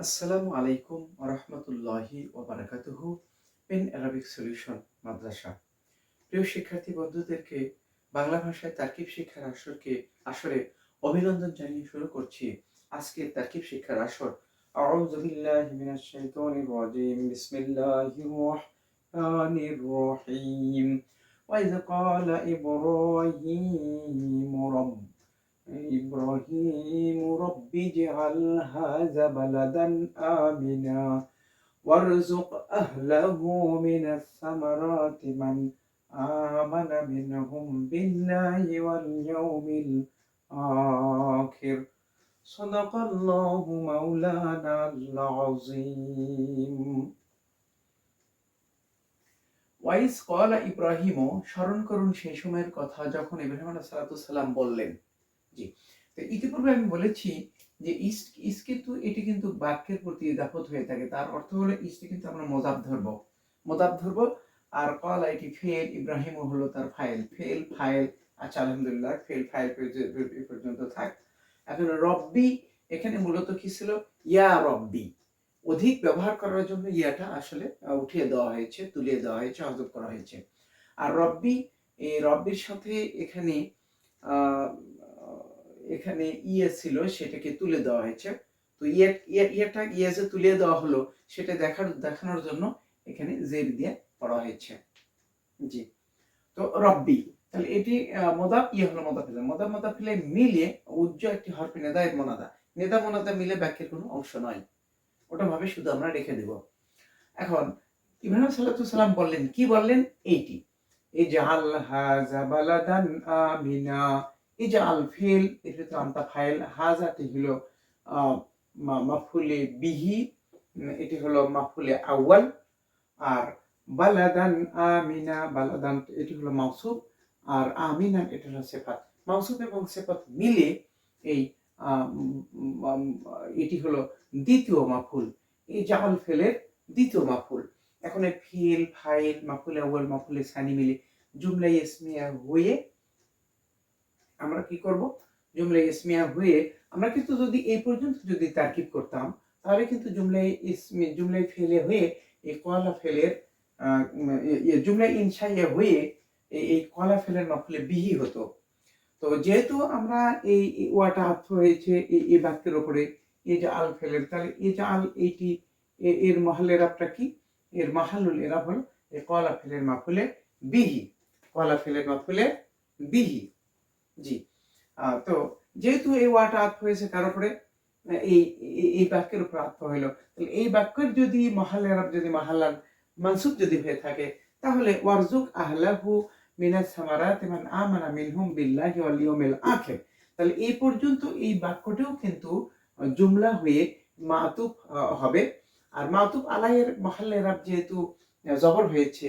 আসসালামু আলাইকুম আরহামতুল্লাহি ওবারাকাতুহু pen Arabic solution মাদ্রাসা প্রিয় শিক্ষার্থী বন্ধুদেরকে বাংলা ভাষায় তার্কিব শিক্ষার আসরকে আসরে অভিনন্দন জানিয়ে শুরু করছি আজকের তার্কিব শিক্ষার আসর أعوذ بالله من الشيطان الرجيم بسم الله الرحمن الرحيم وإذ قال إبراهيم رب إبراهيم رب اجعل هذا بلدا آمنا وارزق أهله من الثمرات من آمن منهم بالله واليوم الآخر صدق الله مولانا العظيم ওয়াইস কলা ইব্রাহিমও স্মরণ করুন সেই সময়ের কথা যখন ইব্রাহিম আলাহ সালাম বললেন জি তো ইতিপূর্বে আমি বলেছি যে ইস্ট ইস কিন্তু এটি কিন্তু বাক্যের প্রতি ইদাফত হয়ে থাকে। তার অর্থ হলো ইস্টে কিন্তু আমরা মোদাব ধরব। মোদাব ধরব। আর কলা এটি ফেল ইব্রাহিম হলো তার ফাইল। ফেল, ফাইল আচ্ছা আলহামদুলিল্লাহ, ফেল, ফাইল পর্যন্ত থাক। এখন রব্বি, এখানে মূলত কি ছিল? ইয়া রব্বি। অধিক ব্যবহার করার জন্য ইয়াটা আসলে উঠিয়ে দেওয়া হয়েছে, তুলিয়ে দেওয়া হয়েছে হজব করা হয়েছে। আর রব্বি, এই রব্বির সাথে এখানে এখানে ইয়ে ছিল, সেটাকে তুলে দেওয়া হয়েছে। তো ইয়ে ইয়ে- ইয়েটা ইয়ে যে তুলে দেওয়া হলো, সেটা দেখার, দেখানোর জন্য এখানে জের দিয়ে পড়া হয়েছে। জি। তো রব্বি, তাহলে এটি মোদাব ইয়ে হলো মোদাফিলে মোদাব মোদাফিলে মিলে উজ্জ্ব একটি হরফে নেদায়ের মোনাদা। নেদা, মোনাদা মিলে বাক্যের কোনো অংশ নয়। ওটা ভাবে শুধু আমরা রেখে দেব। এখন, ইব্রাহিম সাল্লাতু সাল্লাম বললেন, কি বললেন? এইটি এই আল হাজা বালাদান আমিনা এই যে আল ফেল এর ভিতরে আন্তা ফাইল হাজাটি হলো মাফুলে বিহি, এটি হলো মাফুলে আউয়াল, আর বালাদান আমিনা, বালাদান, এটি হলো মাউসুফ, আর আমিনা, এটা হলো সেফাত। মাউসুফ এবং সেফাত মিলে এই এটি হলো দ্বিতীয় মাফুল এই জামাল ফেলের দ্বিতীয় মাফুল। এখন ফিল, ফাইল, মাফুল আউয়াল, মাফুলে সানি মিলে জুমলাই ইসমিয়া হয়ে আমরা কি করব? জুমলাই ইসমিয়া হয়ে আমরা কিন্তু যদি এই পর্যন্ত যদি তারকিব করতাম তাহলে কিন্তু জুমলাই ইসমি জুমলাই ফেলে হয়ে এই কলা ফেলের ইয়ে, জুমলাই ইনসাইয়া হয়ে এই কলা ফেলের মাফুলে বিহি হতো। তো যেহেতু আমরা এই ওয়াটা আর্থ হয়েছে এই বাক্যের ওপরে এই যে আল ফেলের তাহলে এই যে আল এইটি এর মহালের আপটা কি? এর মাহালুল এরা হলো এই কলা ফেলের মাফুলে বিহি কলা ফেলের মাফুলে বিহি। জি। তো যেহেতু এই ওয়াটা আর্থ হয়েছে তার উপরে এই এই- বাক্যের উপর আর্থ হইল, তাহলে এই বাক্যের যদি মহালের আপ যদি মাহালাল মানসুব যদি হয়ে থাকে, তাহলে ওয়ারজুক আহলাহু মিনাস সামারাত মান আমানা মিনহুম বিল্লাহি ওয়াল ইয়াউমিল আখির। তাহলে এই পর্যন্ত এই বাক্যটিও কিন্তু জুমলা হয়ে মাতুব হবে। আর মাতুব আলাইয়ের মহাল্লে রাব যেহেতু জবর হয়েছে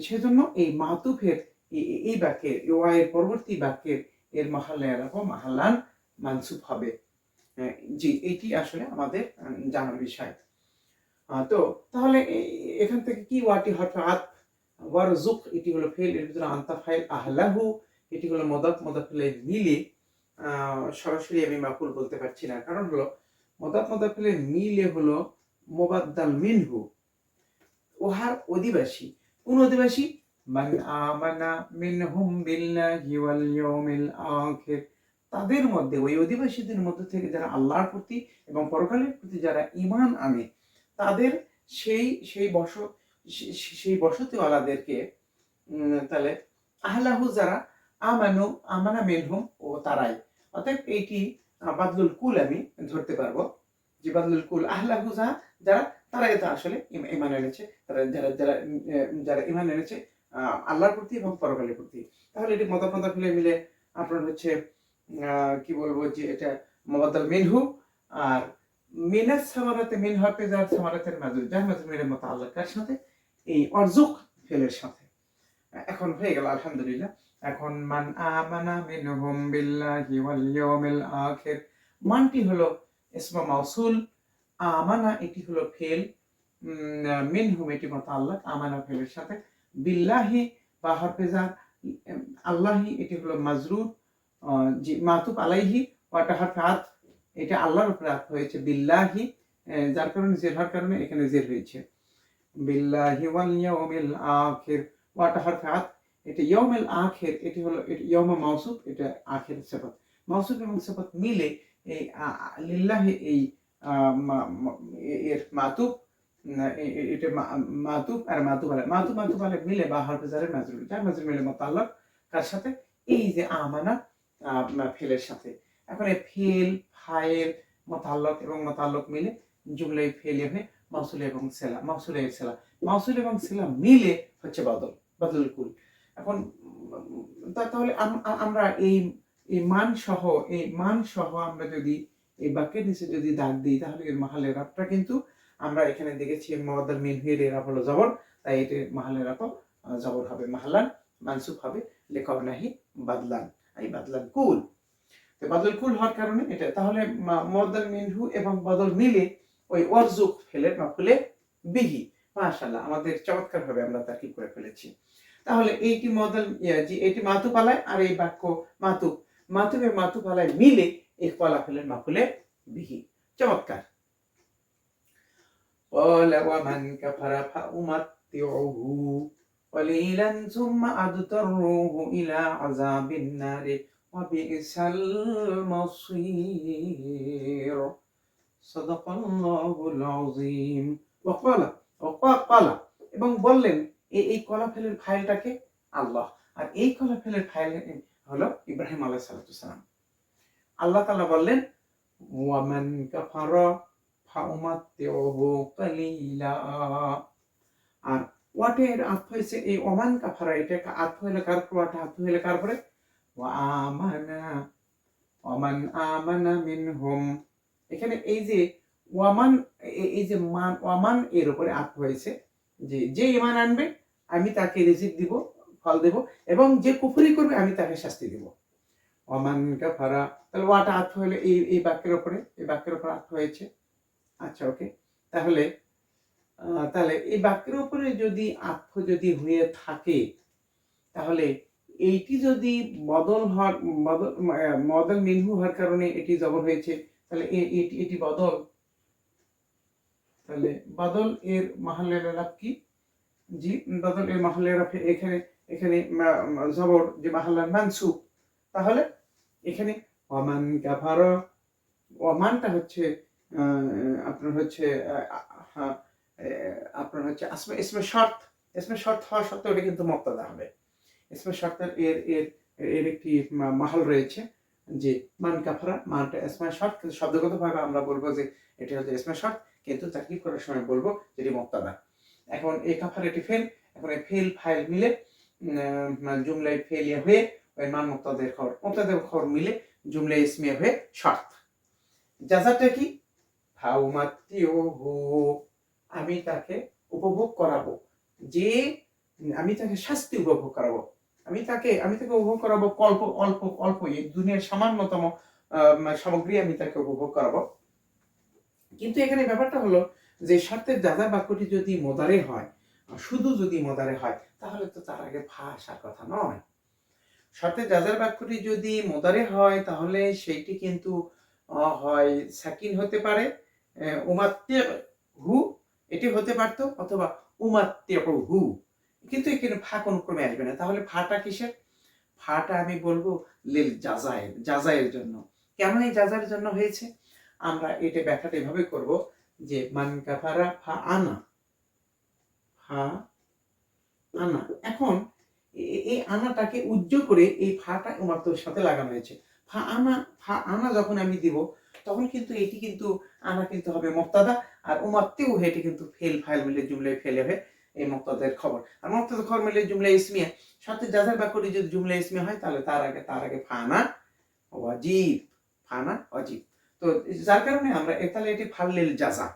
সেজন্য এই মাতুফের এই- বাক্যের ওয়াইয়ের পরবর্তী বাক্যের এর মহাল্লে রাব মাহাল্লান মানসুফ হবে। আহ, জি এটি আসলে আমাদের জানার বিষয়। তো তাহলে এখান থেকে কি ওয়াটি হরফে আত? ওয়ারজুক এটি হলো ফেল এর ভিতরে আন্তা ফাইল আহলাহু এটি হলো মদাফ মদাফিলে মিলে। সরাসরি আমি মাকুল বলতে পারছি না। কারণ হলো মদাফ মদাফিলে মিলে হলো মোবাদ্দাল মিনহু। ওহার অধিবাসী। কোন অধিবাসী? মান আমানা মিনহুম বিল্লাহি ওয়াল ইয়াউমিল আখির। তাদের মধ্যে ওই অধিবাসীদের মধ্যে থেকে যারা আল্লাহর প্রতি এবং পরকালের প্রতি যারা ঈমান আনে তাদের সেই সেই বস সেই বসতিওয়ালাদেরকে তাহলে আহলাহু যারা আমানু আমানা মিনহুম ও তারাই। অতএব আহ, বাদলুল কুল আমি ধরতে পারব। যে বাদলুল কুল আহলাহু যা যারা তারাই আসলে ইমান এনেছে। তারা যারা যারা যারা ইমান এনেছে আল্লাহর প্রতি এবং পরকালের প্রতি। তাহলে এটি মদা ফেলে মিলে আপনার হচ্ছে কি বলব যে এটা মোবাদ্দাল মিনহু আর মিনাস সামারাতে মিন হরফে যার সামারাতের মাজুর, যার মাজুর মিনের মতো আল্লাহর সাথে? এই অর্জুক ফেলের সাথে। এখন হয়ে গেল, আলহামদুলিল্লাহ। এখন মান আমানা মিনহুম বিল্লাহি ওয়াল ইয়াউমিল আখির। মানটি হলো ইসমা মাউসুল, আমানা এটি হলো ফেল মিনহুম এটি মুতাআল্লাক আমানা ফেলের সাথে। বিল্লাহি বা হরফেজা, আল্লাহি, এটি হলো মাজরুর জি মাতুব আলাইহি, ওয়াটা আত এটা আল্লাহর উপরে আত্ম হয়েছে, বিল্লাহি যার কারণে জের হওয়ার কারণে এখানে জের হয়েছে। বিল্লাহি ওয়াল ইয়াউমিল আখির, ওয়াটা আত এটা ইয়াউমিল আখির, এটি হলো ইয়াউমা মাউসুফ, এটা আখির সিফাত। মাউসুফ এবং সিফাত মিলে এই লিল্লাহি এই এর মাতুব এটা মাতুব আর মাতুব আলে মাতুব মাতুব আলে মিলে বা হরফে জারের মাজরুর যার মাজরুর মিলে মোতাল্লাক, কার সাথে? এই যে আমানা ফেলের সাথে। এখন এই ফেল, ফাইল, মোতাল্লক এবং মোতাল্লক মিলে জুমলাই ফেলে হয়ে মাউসুল এবং সেলা, মাউসুল এবং সেলা। মাউসুল এবং সেলা মিলে হচ্ছে বদল বদল কুল। এখন তাহলে আমরা এই এই মান সহ এই মান সহ আমরা যদি এই বাক্যের নিচে যদি দাগ দিই, তাহলে এর মাহালের রাবটা কিন্তু আমরা এখানে দেখেছি মহাদার মিন হুয়ের এর হলো জবর, তাই এটি মাহালের রাব জবর হবে মাহালান মানসুব হবে লেখা নাহি বাদলান, এই বাদলান কুল। তো বদল কুল হওয়ার কারণে এটা, তাহলে মর্দাল মিনহু এবং বদল মিলে ওই ওয়ারজুক ফেলের মাফুলে বিহি। মাশাল্লাহ আমাদের চমৎকার ভাবে আমরা তার্কিব করে ফেলেছি। তাহলে এইটি মদল জি এটি মাতুপালায় আর এই বাক্য মাতুব মাতুব এবং মাতুপালায় মিলে এই কলা ফেলের মাফুলে বিহি। চমৎকার। قال ومن كفر فأمتعه قليلا ثم أضطره إلى عذاب النار وبئس المصير صدق الله العظيم وقال وقال এবং বললেন এই এই কলাফেলের ফাইলটাকে আল্লাহ আর এই কলাফেলের ফাইল হলো ইব্রাহিম আলাইহিস সালাম আল্লাহ তাআলা বললেন ওয়ামান কাফারা ফাউমাত্তিউহু কালিলা আর ওয়াটের আর্থ হয়েছে এই ওমান কাফারা এটা একটা আর্থ হইলে কার ওয়াটা আর্থ হইলে কার পরে ওয়া আমানা ওমান আমানা মিনহুম। এখানে এই যে ওয়ামান এই যে মান, ওয়ামান এর উপরে আর্থ হয়েছে যে যে ইমান আনবে, আমি তাকে রিজিক দিব, ফল দেব, এবং যে কুফরি করবে, আমি তাকে শাস্তি দিব। ওয়ামান কাফারা, তাহলে ওয়াটা আর্থ হলে এই এই বাক্যের উপরে, এই বাক্যের উপর আর্থ হয়েছে আচ্ছা ওকে তাহলে তাহলে এই বাক্যের উপরে যদি আর্থ যদি হয়ে থাকে, তাহলে এইটি যদি বদল হওয়ার, বদল বদল মিনহু হওয়ার কারণে এটি জবর হয়েছে, তাহলে এটি এটি বদল। তাহলে বদল এর মাহালের লাভ কি? জি, বদল এর মাহালের এখানে এখানে জবর যে মাহাল্লার মানসুব তাহলে এখানে ওয়ামান কাফার অমানটা হচ্ছে আপনার হচ্ছে আপনার হচ্ছে আসমে ইসমে শর্ত ইসমে শর্ত হওয়া সত্ত্বেও এটা কিন্তু মক্তাদা হবে। ইসমে শর্তের এর এর এর একটি মাহল রয়েছে যে মান কাফারা মানটা ইসমে শর্ত কিন্তু শব্দগতভাবে আমরা বলব যে এটি হচ্ছে ইসমে শর্ত কিন্তু চাকরি করার সময় বলব যেটি মক্তাদা এখন এই কাফার এটি ফেল এখন এই ফেল ফাইল মিলে উম, জুমলাই ফেলিয়া হয়ে ওই মান মুক্তাদের খবর মুক্তাদের খবর মিলে জুমলাই ইসমিয়া হয়ে শর্ত। জাজাটা কি? আমি তাকে উপভোগ করাবো। যে আমি তাকে শাস্তি উপভোগ করাবো। আমি তাকে আমি তাকে উপভোগ করাবো অল্প অল্প অল্প, এই দুনিয়ার সামান্যতম সামগ্রী আমি তাকে উপভোগ করাবো। কিন্তু এখানে ব্যাপারটা হলো যে শর্তের যাজা বাক্যটি যদি মোদারে হয়, শুধু যদি মদারে হয়, তাহলে তো তার আগে আসার কথা নয়। শর্তের যাজার বাক্যটি যদি মোদারে হয়, তাহলে সেইটি কিন্তু হয় সাকিন হতে পারে। আহ, হু এটি হতে পারতো অথবা উমাত্তে হু। কিন্তু এখানে ফা কোন ক্রমে আসবে না। তাহলে ফাটা কিসের? ফাটা আমি বলব লিল জাজায়ের জাজায়ের জন্য। কেন এই জাজার জন্য হয়েছে? আমরা এটা ব্যাখ্যাটা এভাবে করব যে মান কাফারা ফা আনা। ফা আনা। এখন এই আনাটাকে উজ্জ্ব করে এই ফাটা উমাত্তর সাথে লাগানো হয়েছে। ফা আনা ফা আনা যখন আমি দিব তখন কিন্তু এটি কিন্তু আনা কিন্তু হবে মুক্তাদা আর উমাত্তেও এটি কিন্তু ফেল ফাইল মিলে জুমলে ফেলে হবে এই মুক্তাদের খবর। আর মুক্তাদের খবর মিলে জুমলা ইসমিয়া। সাথে যাদের বাক্যটি যদি জুমলা ইসমিয়া হয়, তাহলে তার আগে তার আগে ফানা ওয়াজিব ফানা অজিব তো যার কারণে আমরা তাহলে এটি ফাল লেল জাজা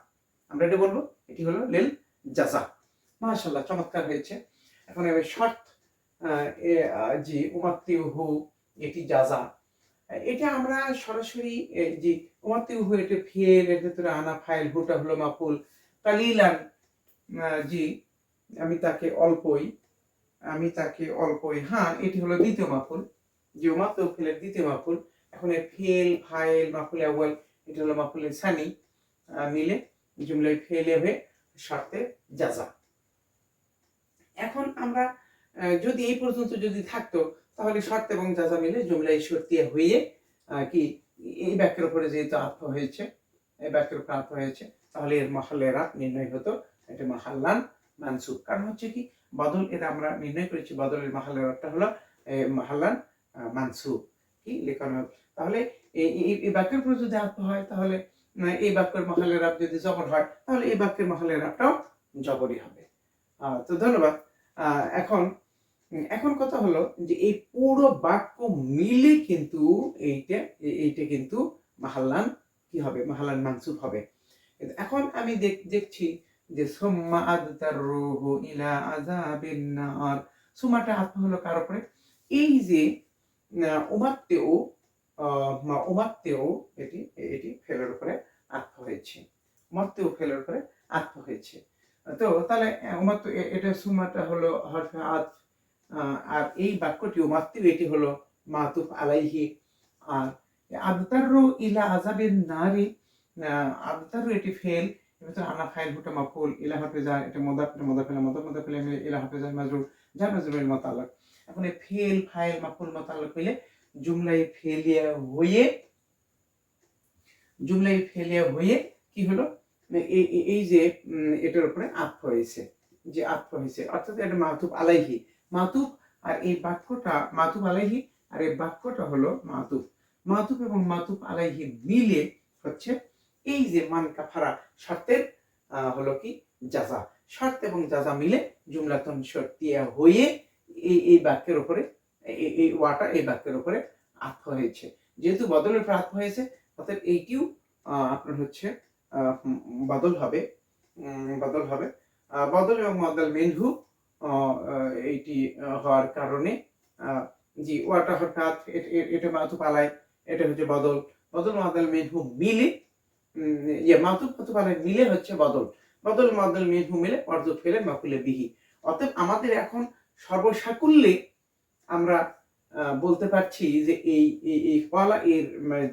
আমরা এটি বলব, এটি হলো লেল জাজা মাশাল্লাহ চমৎকার হয়েছে। এখন শর্ত জি উমাত্তিহু এটি জাজা এটা আমরা সরাসরি যে এটা ফিয়েল এর ভেতরে আনা ফাইল হুটা হলো মাফুল কালিলান আহ, জি আমি তাকে অল্পই আমি তাকে অল্পই হ্যাঁ এটি হলো দ্বিতীয় মাফুল যে উমাত্তিহু ফিলের দ্বিতীয় মাফুল এখন ফেল ফাইল মাফুল আউয়াল এটা হলো মাফুলে সানি মিলে জুমলাই ফেলে হয়ে শর্তে জাজা এখন আমরা যদি এই পর্যন্ত যদি থাকতো, তাহলে শর্ত এবং জাজা মিলে জুমলাই শর্তিয়া হয়ে কি, এই বাক্যের উপরে যেহেতু আত্ম হয়েছে, এই বাক্যের উপরে আত্ম হয়েছে, তাহলে এর মহাল্লের রাত নির্ণয় হতো, এটা মহাল্লান মানসুব কারণ হচ্ছে কি, বদল, এটা আমরা নির্ণয় করেছি, বদলের মহাল্লের রাতটা হলো মহাল্লান মানসুব কি লেখানো তাহলে এই বাক্যের উপরে যদি আত্ম হয়, তাহলে এই বাক্যের মহালের রাত যদি জবর হয়, তাহলে এই বাক্যের মহালের রাতটাও জবরই হবে। তো ধন্যবাদ। এখন এখন কথা হলো যে এই পুরো বাক্য মিলে কিন্তু এইটা এইটা কিন্তু মাহাল্লান কি হবে? মাহাল্লান মানসুব হবে। এখন আমি দেখ- দেখছি যে সোম্মা আদতার রুহু ইলা আযাবিন নার। সুমাটা আত্ম হলো কার উপরে? এই যে উমাত্তেও উমাত্তেও এটি এটি ফেলের উপরে আত্ম হয়েছে। উমাত্তেও ফেলের উপরে আত্ম হয়েছে। তো তাহলে উমাত্ত এটা সুমাটা হলো হরফে আত আহ, আর এই বাক্যটি উমাত্তেও এটি হলো মাতুফ আলাইহি। আর আবতারু ইলা আজাবিন নারি আবতারু এটি ফেল আনা ফাইল হুটা মাফুল ইলা হাফেজা এটা মোদাফ মোদাফিলা মোদাফ মোদাফিলা ইলা হাফেজা মাজরুর যা মাজরুল মোতালাক। এখন ফেল, ফাইল মাফুল মোতালাক হইলে জুমলাই ফেলিয়া হয়ে জুমলাই ফেলিয়া হয়ে কি হলো? এই, এই- যে এটার উপরে আত্ম হয়েছে, যে আত্ম হয়েছে, অর্থাৎ এটা মাতুব আলাইহি। মাতুব আর এই বাক্যটা মাতুব আলাইহি, আর এই বাক্যটা হলো মাতুব। মাতুব এবং মাতুব আলাইহি মিলে হচ্ছে এই যে মান কাফারা শর্তের হলো কি? জাজা শর্ত এবং জাজা মিলে জুমলাতন শর্তিয়া হয়ে এই এই বাক্যের উপরে, এই- ওয়াটা এই বাক্যের উপরে আত্ম হয়েছে। যেহেতু বদলের উপরে আত্ম হয়েছে অর্থাৎ এইটিও আপনার হচ্ছে বদল হবে বদল হবে। বদল এবং মদল মেনহু এইটি হওয়ার কারণে জি, ওয়াটা হঠাৎ এটা মাতুপ আলায়, এটা হচ্ছে বদল। বদল মদল মেনহু মিলে ইয়ে মাতুপ মাতুপ আলায় মিলে হচ্ছে বদল। বদল মদল মেনহু মিলে অর্ধ ফেলে মাকুলে বিহি। অতএব আমাদের এখন সর্বসাকুল্যে আমরা বলতে পারছি যে এই এই কলা এর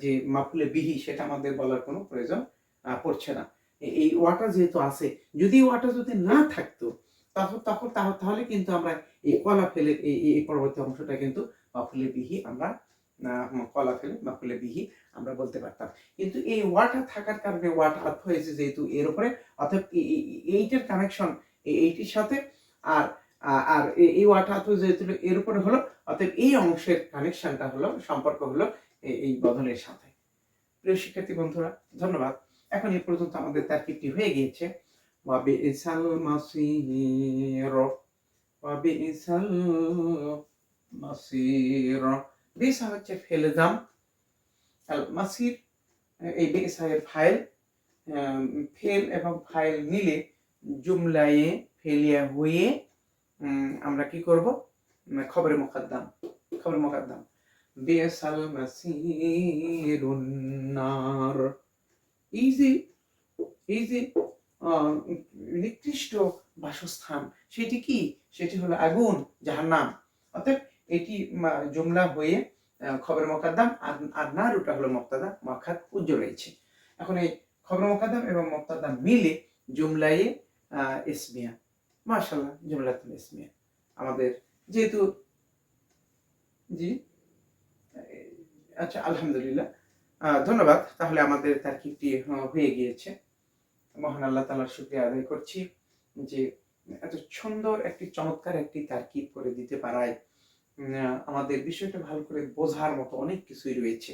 যে মাফুলে বিহি, সেটা আমাদের বলার কোনো প্রয়োজন পড়ছে না। এই ওয়াটা যেহেতু আছে, যদি ওয়াটা যদি না থাকতো তখন তখন তাহলে কিন্তু আমরা এই কলা ফেলে এই পরবর্তী অংশটা কিন্তু মাফুলে বিহি আমরা কলা ফেলে মাফুলে বিহি আমরা বলতে পারতাম। কিন্তু এই ওয়াটা থাকার কারণে ওয়াটা আত্ম হয়েছে যেহেতু এর উপরে, অর্থাৎ এই- এই- এই- এইটার কানেকশন এইটির সাথে আর আর এই ওয়াটা আত্ম যেহেতু এর উপরে হলো, অর্থাৎ এই অংশের কানেকশনটা হলো, সম্পর্ক হলো এই বদলের সাথে। প্রিয় শিক্ষার্থী বন্ধুরা, ধন্যবাদ। এখন এই পর্যন্ত আমাদের তার্কিবটি হয়ে গিয়েছে। মাসির ওয়াবি ইসাল মাসির বিসা হচ্ছে ফেলে দাম আল মাসির এই বেসায়ের ফাইল আম, ফেল এবং ফাইল মিলে জুমলায়ে ফেলিয়া হয়ে আমরা কি করব উম, খবরে মোকাদ্দাম খবরে মোকাদ্দাম বিসাল মাসিরুন নার যে আহ, নিকৃষ্ট বাসস্থান। সেটি কি? সেটি হলো আগুন যাহার নাম অর্থাৎ এটি জুমলা হয়ে খবর মোকাদ্দাম, আর আর নারুটা হলো মুক্তাদা মাখাত উজ্জ্বল রয়েছে এখন এই খবর মোকাদ্দাম এবং মুক্তাদা মিলে জুমলায়ে ইসমিয়া। মাশাল্লাহ জুমলাতুল ইসমিয়া। আমাদের যেহেতু, জি আচ্ছা আলহামদুলিল্লাহ। ধন্যবাদ। তাহলে আমাদের তার হয়ে গিয়েছে। মহান আল্লাহ তালার শুক্রিয়া আদায় করছি যে এত সুন্দর একটি চমৎকার একটি তার্কিব করে দিতে পারায়। আমাদের বিষয়টা ভালো করে বোঝার মতো অনেক কিছুই রয়েছে।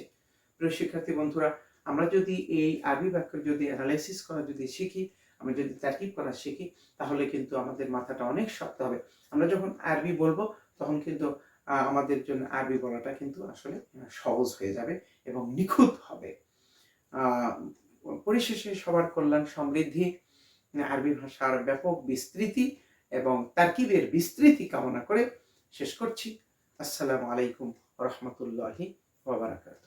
প্রিয় শিক্ষার্থী বন্ধুরা, আমরা যদি এই আরবি বাক্য যদি অ্যানালাইসিস করা যদি শিখি, আমরা যদি তার্কিব করা শিখি, তাহলে কিন্তু আমাদের মাথাটা অনেক শক্ত হবে। আমরা যখন আরবি বলব, তখন কিন্তু আমাদের জন্য আরবি বলাটা কিন্তু আসলে সহজ হয়ে যাবে এবং নিখুঁত হবে। পরিশেষে সবার কল্যাণ সমৃদ্ধি, আরবি ভাষার ব্যাপক বিস্তৃতি এবং তার্কিবের বিস্তৃতি কামনা করে শেষ করছি। আসসালামু আলাইকুম রহমতুল্লাহি ওয়াবারাকাতুহ